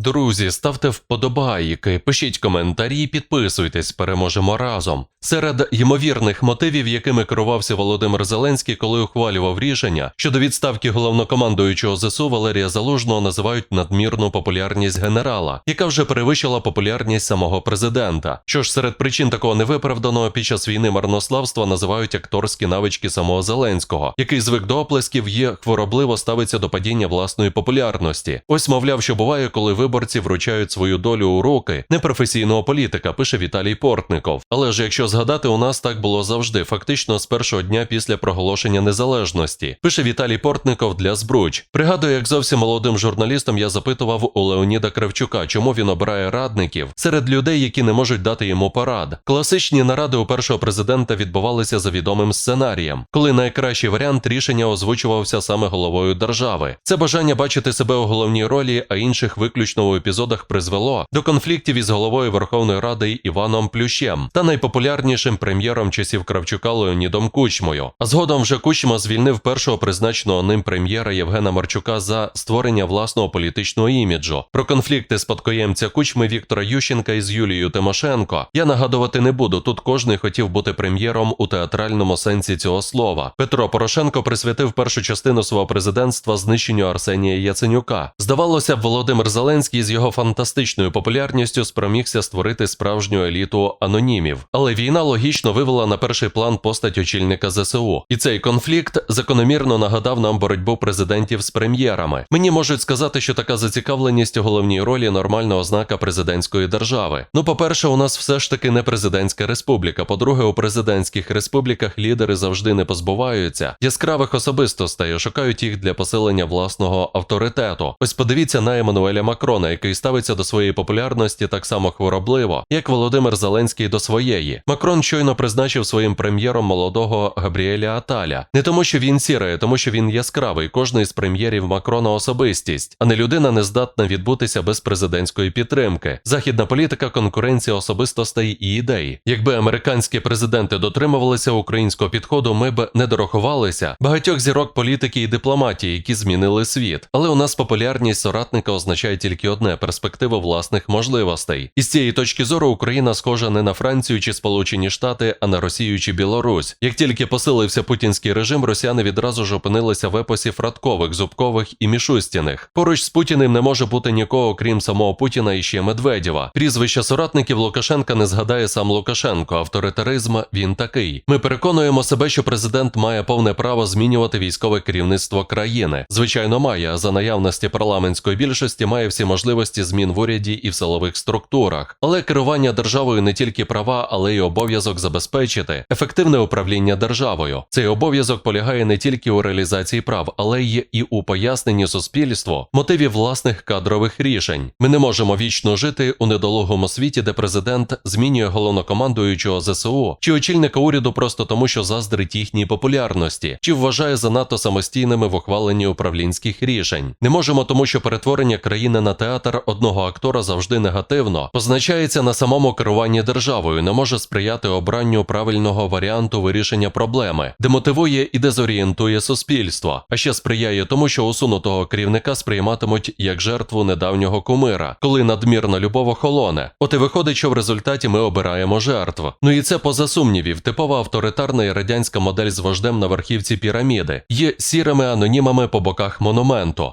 друзі, ставте вподобайки, пишіть коментарі, підписуйтесь, переможемо разом. Серед ймовірних мотивів, якими керувався Володимир Зеленський, коли ухвалював рішення щодо відставки головнокомандуючого ЗСУ Валерія Залужного, називають надмірну популярність генерала, яка вже перевищила популярність самого президента. Що ж серед причин такого невиправданого під час війни марнославства називають акторські навички самого Зеленського, який звик до оплесків є хворобливо ставиться до падіння власної популярності. Ось мовляв, що буває, коли виборці вручають свою долю у руки непрофесійного політика, пише Віталій Портников. Але ж якщо згадати, у нас так було завжди, фактично з першого дня після проголошення незалежності. Пише Віталій Портников для Збруч. Пригадую, як зовсім молодим журналістом я запитував у Леоніда Кравчука, чому він обирає радників серед людей, які не можуть дати йому порад. Класичні наради у першого президента відбувалися за відомим сценарієм, коли найкращий варіант рішення озвучувався саме головою держави. Це бажання бачити себе у головній ролі, а інших виключно у епізодах призвело до конфліктів із головою Верховної Ради Іваном Плющем та найпопулярнішим прем'єром часів Кравчука Леонідом Кучмою. А згодом вже Кучма звільнив першого призначеного ним прем'єра Євгена Марчука за створення власного політичного іміджу. Про конфлікти спадкоємця Кучми Віктора Ющенка із Юлією Тимошенко я нагадувати не буду. Тут кожний хотів бути прем'єром у театральному сенсі цього слова. Петро Порошенко присвятив першу частину свого президентства знищенню Арсенія Яценюка. Здавалося б, Володимир Зеленський з його фантастичною популярністю спромігся створити справжню еліту анонімів. Але війна логічно вивела на перший план постать очільника ЗСУ. І цей конфлікт закономірно нагадав нам боротьбу президентів з прем'єрами. Мені можуть сказати, що така зацікавленість у головній ролі нормальна ознака президентської держави. Ну, по-перше, у нас все ж таки не президентська республіка. По-друге, у президентських республіках лідери завжди не позбуваються яскравих особистостей, шукають їх для посилення власного авторитету. Ось подивіться на Еммануеля Макрона, який ставиться до своєї популярності так само хворобливо, як Володимир Зеленський до своєї. Макрон щойно призначив своїм прем'єром молодого Габріеля Аталя. Не тому, що він сірий, а тому, що він яскравий. Кожний з прем'єрів Макрона особистість, а не людина не здатна відбутися без президентської підтримки. Західна політика, конкуренція особистостей і ідей. Якби американські президенти дотримувалися українського підходу, ми б не дорахувалися багатьох зірок політики і дипломатії, які змінили світ. Але у нас популярність соратника означає тільки одне перспективу власних можливостей. І з цієї точки зору Україна схожа не на Францію чи Сполучені Штати, а на Росію чи Білорусь. Як тільки посилився путінський режим, росіяни відразу ж опинилися в епосі Фрадкових, Зубкових і Мішустіних. Поруч з Путіним не може бути нікого, крім самого Путіна і ще Медведєва. Прізвища соратників Лукашенка не згадає сам Лукашенко. Авторитаризм він такий. Ми переконуємо себе, що президент має повне право змінювати військове керівництво країни. Звичайно, має за наявності парламентської більшості має всі можливості змін в уряді і в силових структурах. Але керування державою не тільки права, але й обов'язок забезпечити ефективне управління державою. Цей обов'язок полягає не тільки у реалізації прав, але й і у поясненні суспільству мотивів власних кадрових рішень. Ми не можемо вічно жити у недолугому світі, де президент змінює головнокомандуючого ЗСУ чи очільника уряду просто тому, що заздрить їхній популярності, чи вважає занадто самостійними в ухваленні управлінських рішень. Не можемо, тому що перетворення країни на театр одного актора завжди негативно позначається на самому керуванні державою, не може сприяти обранню правильного варіанту вирішення проблеми, демотивує і дезорієнтує суспільство, а ще сприяє тому, що усунутого керівника сприйматимуть як жертву недавнього кумира, коли надмірна любов охолоне. От і виходить, що в результаті ми обираємо жертв. Ну і це поза сумнівів, типова авторитарна і радянська модель з вождем на верхівці піраміди, є сірими анонімами по боках монументу.